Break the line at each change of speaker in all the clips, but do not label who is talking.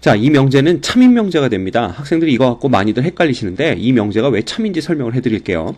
자, 이 명제는 참인 명제가 됩니다. 학생들이 이거 갖고 많이들 헷갈리시는데 이 명제가 왜 참인지 설명을 해드릴게요.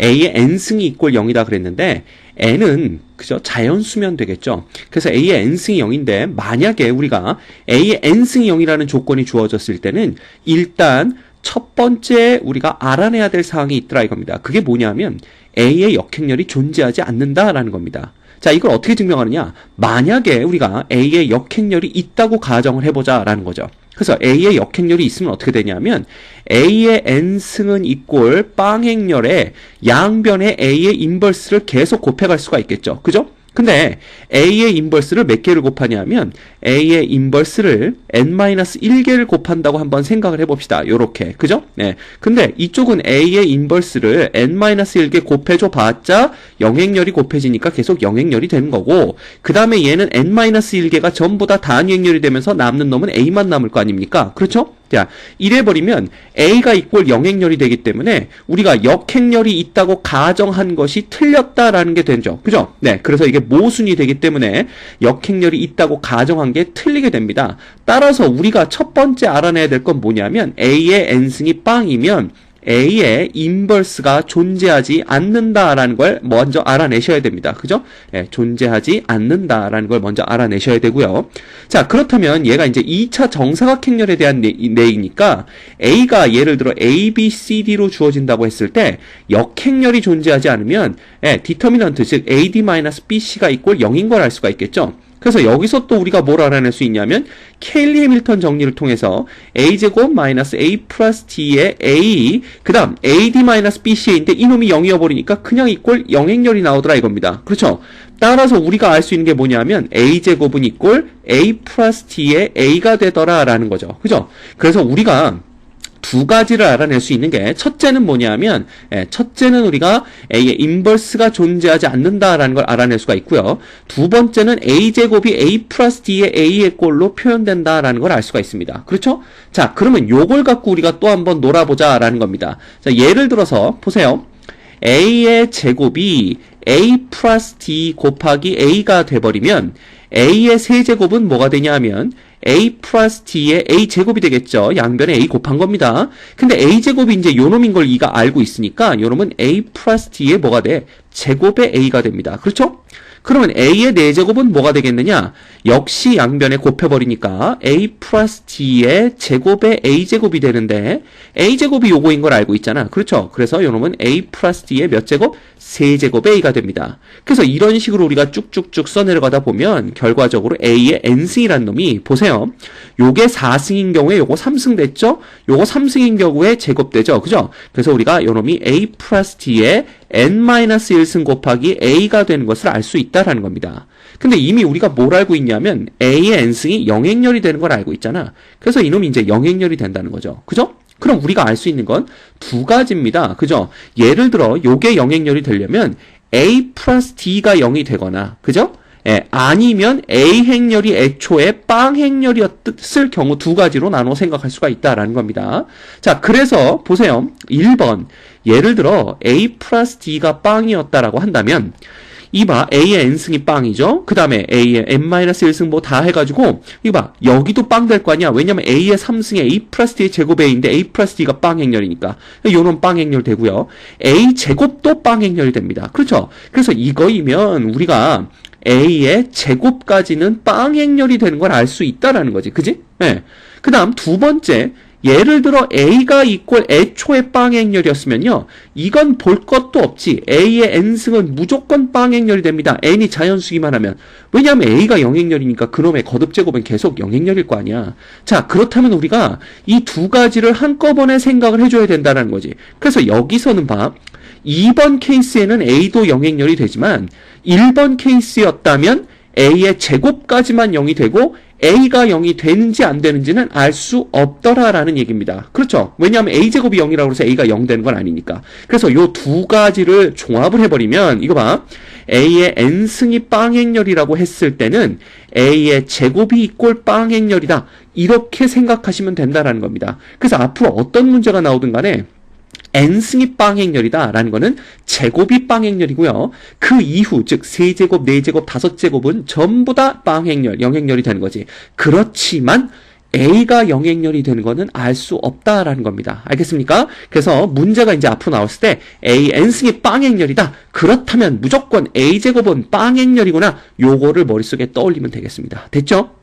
a의 n승이 이꼴 0이다 그랬는데 n은 그죠 자연수면 되겠죠. 그래서 a의 n승이 0인데 만약에 우리가 a의 n승이 0이라는 조건이 주어졌을 때는 일단 첫 번째 우리가 알아내야 될 사항이 있더라 이겁니다. 그게 뭐냐면 a의 역행렬이 존재하지 않는다라는 겁니다. 자, 이걸 어떻게 증명하느냐? 만약에 우리가 A의 역행렬이 있다고 가정을 해보자라는 거죠. 그래서 A의 역행렬이 있으면 어떻게 되냐면 A의 n승은 이꼴 빵행렬에 양변에 A의 인버스를 계속 곱해갈 수가 있겠죠. 그죠? 근데 A의 인버스를 몇 개를 곱하냐면 A의 인버스를 n-1개를 곱한다고 한번 생각을 해봅시다. 요렇게. 그죠? 네. 근데 이쪽은 A의 인버스를 n-1개 곱해줘 봤자 영행렬이 곱해지니까 계속 영행렬이 되는 거고 그 다음에 얘는 n-1개가 전부 다 단위행렬이 되면서 남는 놈은 A만 남을 거 아닙니까? 그렇죠? 자, 이래버리면 A가 이꼴 영행렬이 되기 때문에 우리가 역행렬이 있다고 가정한 것이 틀렸다라는 게 되죠. 그죠? 네. 그래서 이게 모순이 되기 때문에 역행렬이 있다고 가정한 게 틀리게 됩니다. 따라서 우리가 첫 번째 알아내야 될 건 뭐냐면 A의 n승이 빵이면 A의 인버스가 존재하지 않는다라는 걸 먼저 알아내셔야 됩니다. 그죠? 예, 존재하지 않는다라는 걸 먼저 알아내셔야 되고요. 자, 그렇다면 얘가 이제 2차 정사각행렬에 대한 내, 내이니까 A가 예를 들어 A, B, C, D로 주어진다고 했을 때 역행렬이 존재하지 않으면 예, 디터미넌트 즉 AD-BC가 있고 0인 걸 알 수가 있겠죠. 그래서 여기서 또 우리가 뭘 알아낼 수 있냐면 케일리 해밀턴 정리를 통해서 a제곱 마이너스 a 플러스 t의 a 그 다음 ad 마이너스 bc인데 이놈이 0이어 버리니까 그냥 이꼴 영행렬이 나오더라 이겁니다. 그렇죠? 따라서 우리가 알 수 있는 게 뭐냐면 a제곱은 이꼴 a 플러스 t의 a가 되더라 라는 거죠. 그죠? 그래서 우리가 두 가지를 알아낼 수 있는 게 첫째는 뭐냐면 예, 첫째는 우리가 a의 인버스가 존재하지 않는다라는 걸 알아낼 수가 있고요. 두 번째는 a 제곱이 a 플러스 d의 a의 꼴로 표현된다라는 걸 알 수가 있습니다. 그렇죠? 자, 그러면 요걸 갖고 우리가 또 한번 놀아보자라는 겁니다. 자, 예를 들어서 보세요. a의 제곱이 a 플러스 d 곱하기 a가 돼버리면 a의 세제곱은 뭐가 되냐 하면 a 플러스 t의 a 제곱이 되겠죠. 양변에 a 곱한 겁니다. 근데 a 제곱이 이제 요놈인 걸 이가 알고 있으니까 요놈은 a 플러스 t의 뭐가 돼? 제곱의 a가 됩니다. 그렇죠? 그러면 a의 4제곱은 뭐가 되겠느냐? 역시 양변에 곱해버리니까 a 플러스 t의 제곱의 a제곱이 되는데 a제곱이 요거인 걸 알고 있잖아. 그렇죠? 그래서 요놈은 a 플러스 t의 몇 제곱? 세제곱의 a가 됩니다. 그래서 이런 식으로 우리가 쭉쭉쭉 써내려가다 보면 결과적으로 a의 n승이란 놈이 보세요. 요게 4승인 경우에 요거 3승 됐죠? 요거 3승인 경우에 제곱되죠? 그죠? 그래서 우리가 요놈이 a 플러스 t의 n-1승 곱하기 a가 되는 것을 알 수 있다라는 겁니다. 근데 이미 우리가 뭘 알고 있냐면 a의 n승이 영행렬이 되는 걸 알고 있잖아. 그래서 이놈이 이제 영행렬이 된다는 거죠. 그죠? 그럼 우리가 알 수 있는 건 두 가지입니다. 그죠? 예를 들어 요게 영행렬이 되려면 a 플러스 d가 0이 되거나 그죠? 예, 아니면 A 행렬이 애초에 빵 행렬이었을 경우 두 가지로 나눠 생각할 수가 있다라는 겁니다. 자, 그래서 보세요. 1번. 예를 들어 A 플러스 D가 빵이었다라고 한다면 이봐 A의 n승이 빵이죠. 그 다음에 A의 n-1승 뭐 다 해가지고 이봐 여기도 빵 될 거 아니야. 왜냐면 A의 3승에 A 플러스 D의 제곱 A인데 A 플러스 D가 빵 행렬이니까 요놈 빵 행렬 되고요. A 제곱도 빵 행렬이 됩니다. 그렇죠? 그래서 이거이면 우리가 a의 제곱까지는 빵 행렬이 되는 걸 알 수 있다라는 거지. 그지? 네. 그 다음 두 번째, 예를 들어 a가 이꼴 애초에 빵 행렬이었으면요. 이건 볼 것도 없지. a의 n승은 무조건 빵 행렬이 됩니다. n이 자연수기만 하면. 왜냐하면 a가 영행렬이니까 그놈의 거듭 제곱은 계속 영행렬일 거 아니야. 자, 그렇다면 우리가 이 두 가지를 한꺼번에 생각을 해줘야 된다는 거지. 그래서 여기서는 봐. 2번 케이스에는 a도 영행렬이 되지만 1번 케이스였다면 a의 제곱까지만 0이 되고 a가 0이 되는지 안 되는지는 알 수 없더라라는 얘기입니다. 그렇죠? 왜냐하면 a제곱이 0이라고 해서 a가 0 되는 건 아니니까. 그래서 요 두 가지를 종합을 해버리면 이거 봐. a의 n승이 빵행렬이라고 했을 때는 a의 제곱이 이꼴 빵행렬이다. 이렇게 생각하시면 된다라는 겁니다. 그래서 앞으로 어떤 문제가 나오든 간에 n승이 빵행렬이다라는 거는 제곱이 빵행렬이고요. 그 이후 즉 세제곱, 네제곱, 다섯제곱은 전부 다 빵행렬, 영행렬이 되는 거지. 그렇지만 A가 영행렬이 되는 거는 알수 없다라는 겁니다. 알겠습니까? 그래서 문제가 이제 앞으로 나왔을 때 A n승이 빵행렬이다. 그렇다면 무조건 A 제곱은 빵행렬이구나. 요거를 머릿속에 떠올리면 되겠습니다. 됐죠?